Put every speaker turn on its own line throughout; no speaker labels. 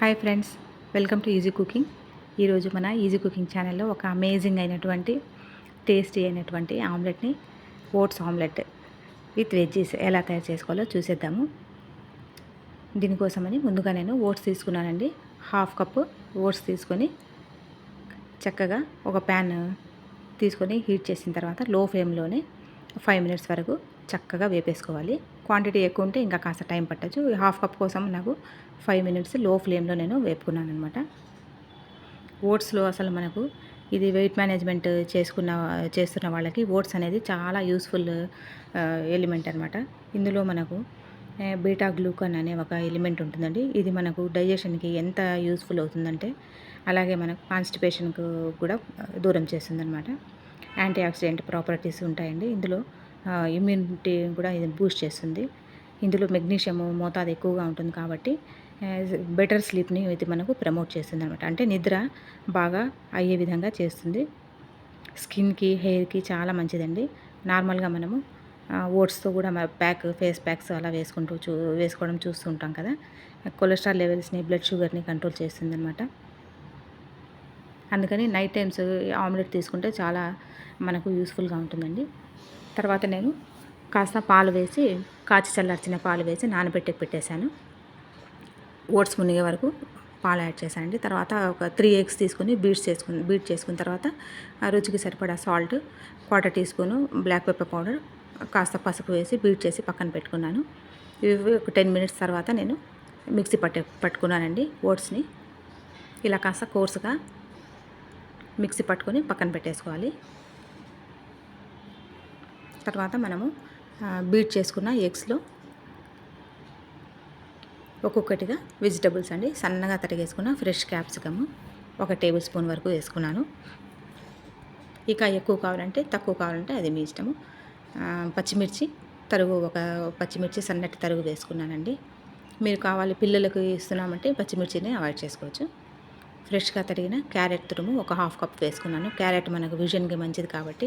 Hi friends welcome to easy cooking. ఈరోజు మన easy cooking ఛానల్లో ఒక అమేజింగ్ అయినటువంటి టేస్టీ అయినటువంటి ఆమ్లెట్ని ఓట్స్ ఆమ్లెట్ విత్ వెజ్జీస్ ఎలా తయారు చేసుకోవాలో చూసేద్దాము. దీనికోసమని ముందుగా నేను ఓట్స్ తీసుకున్నానండి. హాఫ్ కప్పు ఓట్స్ తీసుకొని చక్కగా ఒక ప్యాన్ తీసుకొని హీట్ చేసిన తర్వాత లో ఫ్లేమ్లోనే ఫైవ్ మినిట్స్ వరకు చక్కగా వేపేసుకోవాలి. క్వాంటిటీ ఎక్కువ ఉంటే ఇంకా కాస్త టైం పట్టచ్చు. హాఫ్ కప్ కోసం నాకు ఫైవ్ మినిట్స్లో ఫ్లేమ్లో నేను వేపుకున్నాను అనమాట ఓట్స్లో అసలు మనకు ఇది వెయిట్ మేనేజ్మెంట్ చేసుకున్న చేస్తున్న వాళ్ళకి ఓట్స్ అనేది చాలా యూస్ఫుల్ ఎలిమెంట్ అనమాట ఇందులో మనకు బీటా గ్లూకన్ అనే ఒక ఎలిమెంట్ ఉంటుందండి. ఇది మనకు డైజెషన్కి ఎంత యూస్ఫుల్ అవుతుందంటే అలాగే మనకు కాన్స్టిపేషన్కు కూడా దూరం చేస్తుందన్నమాట. యాంటీ ఆక్సిడెంట్ ప్రాపర్టీస్ ఉంటాయండి. ఇందులో ఇమ్యూనిటీ కూడా ఇది బూస్ట్ చేస్తుంది. ఇందులో మెగ్నీషియం మోతాదు ఎక్కువగా ఉంటుంది కాబట్టి బెటర్ స్లీప్ని ఇది మనకు ప్రమోట్ చేస్తుంది అనమాట అంటే నిద్ర బాగా అయ్యే విధంగా చేస్తుంది. స్కిన్కి హెయిర్కి చాలా మంచిదండి. నార్మల్గా మనము ఓట్స్తో కూడా ప్యాక్ ఫేస్ ప్యాక్స్ అలా వేసుకుంటూ చూ వేసుకోవడం చూస్తుంటాం కదా. కొలెస్ట్రాల్ లెవెల్స్ని బ్లడ్ షుగర్ని కంట్రోల్ చేస్తుంది అనమాట అందుకని నైట్ టైమ్స్ ఆమ్లెట్ తీసుకుంటే చాలా మనకు యూస్ఫుల్గా ఉంటుందండి. తర్వాత నేను కాస్త పాలు వేసి కాచి చల్లార్చిన పాలు వేసి నానబెట్టి పెట్టేశాను. ఓట్స్ మునిగే వరకు పాలు యాడ్ చేశానండి. తర్వాత ఒక త్రీ ఎగ్స్ తీసుకుని బీట్స్ చేసుకుని బీట్ చేసుకున్న తర్వాత రుచికి సరిపడా salt quarter teaspoon black pepper powder కాస్త పసుపు వేసి బీట్ చేసి పక్కన పెట్టుకున్నాను. ఇవి ఒక టెన్ మినిట్స్ తర్వాత నేను మిక్సీ పట్టే పట్టుకున్నానండి ఓట్స్ని. ఇలా కాస్త కోర్సుగా మిక్సీ పట్టుకొని పక్కన పెట్టేసుకోవాలి. తర్వాత మనము బీట్ చేసుకున్న ఎగ్స్లో ఒక్కొక్కటిగా వెజిటబుల్స్ అండి. సన్నగా తరిగేసుకున్న ఫ్రెష్ క్యాప్సికమ్ ఒక టేబుల్ స్పూన్ వరకు వేసుకున్నాను. ఇక ఎక్కువ కావాలంటే తక్కువ కావాలంటే అది మీ ఇష్టము. పచ్చిమిర్చి తరుగు ఒక పచ్చిమిర్చి సన్నటి తరుగు వేసుకున్నానండి. మీరు కావాలి పిల్లలకు ఇస్తున్నామంటే పచ్చిమిర్చిని అవాయిడ్ చేసుకోవచ్చు. ఫ్రెష్గా తరిగిన క్యారెట్ తురుము ఒక హాఫ్ కప్ వేసుకున్నాను. క్యారెట్ మనకు విజన్కి మంచిది కాబట్టి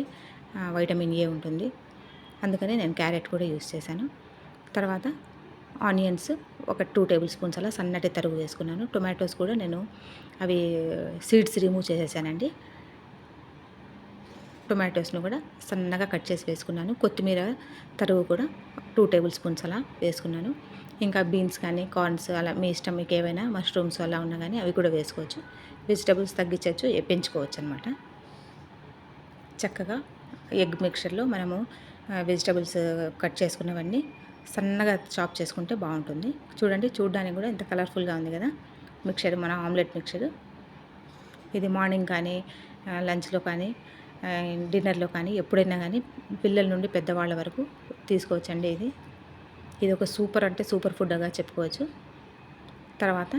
వైటమిన్ ఏ ఉంటుంది. అందుకని నేను క్యారెట్ కూడా యూస్ చేశాను. తర్వాత ఆనియన్స్ ఒక టూ టేబుల్ స్పూన్స్ అలా సన్నటి తరుగు వేసుకున్నాను. టొమాటోస్ కూడా నేను అవి సీడ్స్ రిమూవ్ చేసేసానండి. టొమాటోస్ను కూడా సన్నగా కట్ చేసి వేసుకున్నాను. కొత్తిమీర తరుగు కూడా టూ టేబుల్ స్పూన్స్ అలా వేసుకున్నాను. ఇంకా బీన్స్ కానీ కార్న్స్ అలా మీ ఇష్టం మీకు ఏవైనా మష్రూమ్స్ అలా ఉన్నా కానీ అవి కూడా వేసుకోవచ్చు. వెజిటబుల్స్ తగ్గించవచ్చు పెంచుకోవచ్చు అనమాట చక్కగా ఎగ్ మిక్చర్లో మనము వెజిటబుల్స్ కట్ చేసుకున్నవన్నీ సన్నగా చాప్ చేసుకుంటే బాగుంటుంది. చూడండి చూడడానికి కూడా ఇంత కలర్ఫుల్గా ఉంది కదా. మిక్చర్ మన ఆమ్లెట్ మిక్చర్. ఇది మార్నింగ్ కానీ లంచ్లో కానీ డిన్నర్లో కానీ ఎప్పుడైనా కానీ పిల్లల నుండి పెద్దవాళ్ళ వరకు తీసుకోవచ్చండి ఇది. ఇది ఒక సూపర్ అంటే సూపర్ ఫుడ్గా చెప్పుకోవచ్చు. తర్వాత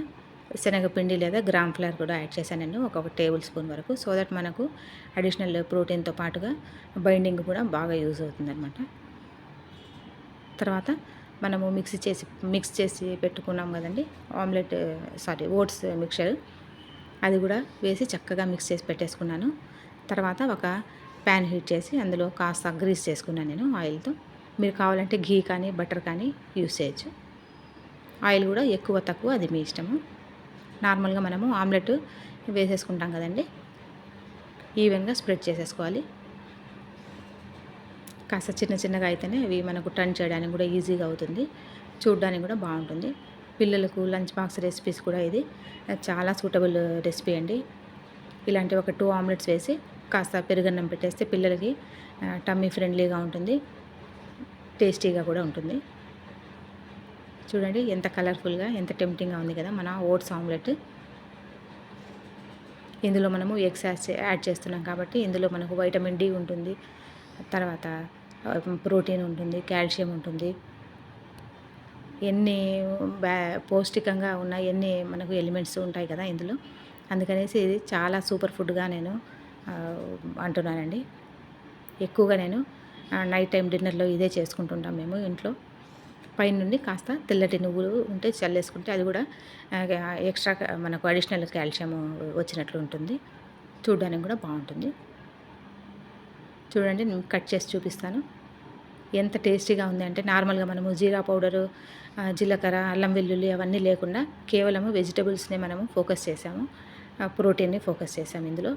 శనగపిండి లేదా గ్రామ్ ఫ్లవర్ కూడా యాడ్ చేశాను నేను ఒక టేబుల్ స్పూన్ వరకు. సో దట్ మనకు అడిషనల్ ప్రోటీన్తో పాటుగా బైండింగ్ కూడా బాగా యూజ్ అవుతుందన్నమాట. తర్వాత మనము మిక్స్ చేసి మిక్స్ చేసి పెట్టుకున్నాం కదండి ఆమ్లెట్ సారీ ఓట్స్ మిక్చర్. అది కూడా వేసి చక్కగా మిక్స్ చేసి పెట్టేసుకున్నాను. తర్వాత ఒక ప్యాన్ హీట్ చేసి అందులో కాస్త గ్రీస్ చేసుకున్నాను నేను ఆయిల్తో. మీరు కావాలంటే ఘీ కానీ బటర్ కానీ యూస్ చేయొచ్చు. ఆయిల్ కూడా ఎక్కువ తక్కువ అది మీ ఇష్టము. నార్మల్గా మనము ఆమ్లెట్ వేసేసుకుంటాం కదండి. ఈవెన్గా స్ప్రెడ్ చేసేసుకోవాలి. కాస్త చిన్న చిన్నగా అయితేనే అవి మనకు టర్న్ చేయడానికి కూడా ఈజీగా అవుతుంది. చూడడానికి కూడా బాగుంటుంది. పిల్లలకు లంచ్ బాక్స్ రెసిపీస్ కూడా ఇది. చాలా సూటబుల్ రెసిపీ అండి. ఇలాంటి ఒక టూ ఆమ్లెట్స్ వేసి కాస్త పెరుగన్నం పెట్టేస్తే పిల్లలకి టమ్మీ ఫ్రెండ్లీగా ఉంటుంది. టేస్టీగా కూడా ఉంటుంది. చూడండి ఎంత కలర్ఫుల్గా ఎంత టెంప్టింగ్గా ఉంది కదా మన ఓట్స్ ఆమ్లెట్. ఇందులో మనము ఎగ్స్ యాడ్ చేస్తున్నాం కాబట్టి ఇందులో మనకు వైటమిన్ డి ఉంటుంది. తర్వాత ప్రోటీన్ ఉంటుంది కాల్షియం ఉంటుంది. ఎన్ని బ్యా పౌష్టికంగా ఉన్న ఎన్ని మనకు ఎలిమెంట్స్ ఉంటాయి కదా ఇందులో. అందుకనేసి ఇది చాలా సూపర్ ఫుడ్గా నేను అంటున్నానండి. ఎక్కువగా నేను నైట్ టైం డిన్నర్లో ఇదే చేసుకుంటుంటాం మేము ఇంట్లో. పైన నుండి కాస్త తెల్లటి నువ్వులు ఉంటే చల్లేసుకుంటే అది కూడా ఎక్స్ట్రా మనకు అడిషనల్ కాల్షియం వచ్చినట్లు ఉంటుంది. చూడడానికి కూడా బాగుంటుంది. చూడండి నేను కట్ చేసి చూపిస్తాను. ఎంత టేస్టీగా ఉంది అంటే నార్మల్గా మనము జీరా పౌడరు జీలకర్ర అల్లం వెల్లుల్లి అవన్నీ లేకుండా కేవలము వెజిటబుల్స్ని మనము ఫోకస్ చేసాము. ప్రోటీన్ని ఫోకస్ చేసాము ఇందులో.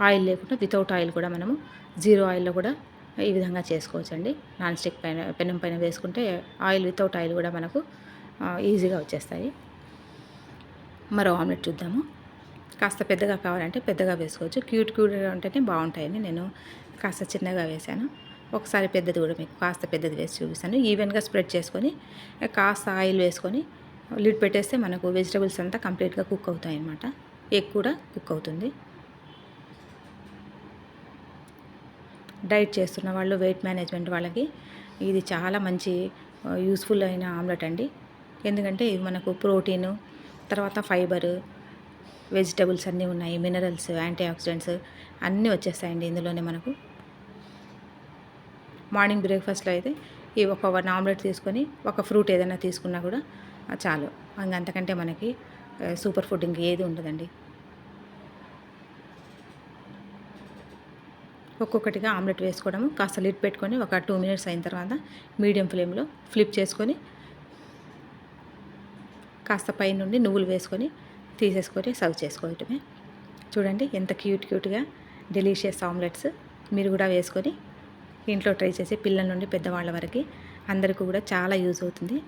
ఆయిల్ లేకుండా వితౌట్ ఆయిల్ కూడా మనము జీరో ఆయిల్లో కూడా ఈ విధంగా చేసుకోవచ్చండి. నాన్ స్టిక్ పైన పెనం పైన వేసుకుంటే ఆయిల్ వితౌట్ ఆయిల్ కూడా మనకు ఈజీగా వచ్చేస్తాయి. మరో ఆమ్లెట్ చూద్దాము. కాస్త పెద్దగా కావాలంటే పెద్దగా వేసుకోవచ్చు. క్యూట్ క్యూట్గా ఉంటేనే బాగుంటాయని నేను కాస్త చిన్నగా వేశాను. ఒకసారి పెద్దది కూడా మీకు కాస్త పెద్దది వేసి చూపిస్తాను. ఈవెన్గా స్ప్రెడ్ చేసుకొని కాస్త ఆయిల్ వేసుకొని లిడ్ పెట్టేస్తే మనకు వెజిటబుల్స్ అంతా కంప్లీట్గా కుక్ అవుతాయి అన్నమాట ఎగ్ కూడా కుక్ అవుతుంది. డైట్ చేస్తున్న వాళ్ళు వెయిట్ మేనేజ్మెంట్ వాళ్ళకి ఇది చాలా మంచి యూస్ఫుల్ అయిన ఆమ్లెట్ అండి. ఎందుకంటే ఇది మనకు ప్రోటీను తర్వాత ఫైబర్ వెజిటబుల్స్ అన్నీ ఉన్నాయి మినరల్స్ యాంటీ ఆక్సిడెంట్స్ అన్నీ వచ్చేస్తాయండి ఇందులోనే మనకు. మార్నింగ్ బ్రేక్ఫాస్ట్లో అయితే ఈ ఒక వన్ ఆమ్లెట్ తీసుకొని ఒక ఫ్రూట్ ఏదైనా తీసుకున్నా కూడా చాలు. ఇంకా అంతకంటే మనకి సూపర్ ఫుడ్ ఇంక ఏది ఉండదండి. ఒక్కొక్కటిగా ఆమ్లెట్ వేసుకోవడము కాస్త లిడ్ పెట్టుకొని ఒక టూ మినిట్స్ అయిన తర్వాత మీడియం ఫ్లేమ్లో ఫ్లిప్ చేసుకొని కాస్త పై నుండి నువ్వులు వేసుకొని తీసేసుకొని సర్వ్ చేసుకోవటమే. చూడండి ఎంత క్యూట్ క్యూట్గా డెలీషియస్ ఆమ్లెట్స్ మీరు కూడా వేసుకొని ఇంట్లో ట్రై చేసి పిల్లల నుండి పెద్దవాళ్ళ వరకు అందరికీ కూడా చాలా యూజ్ అవుతుంది.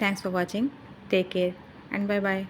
Thanks for watching. Take care and bye bye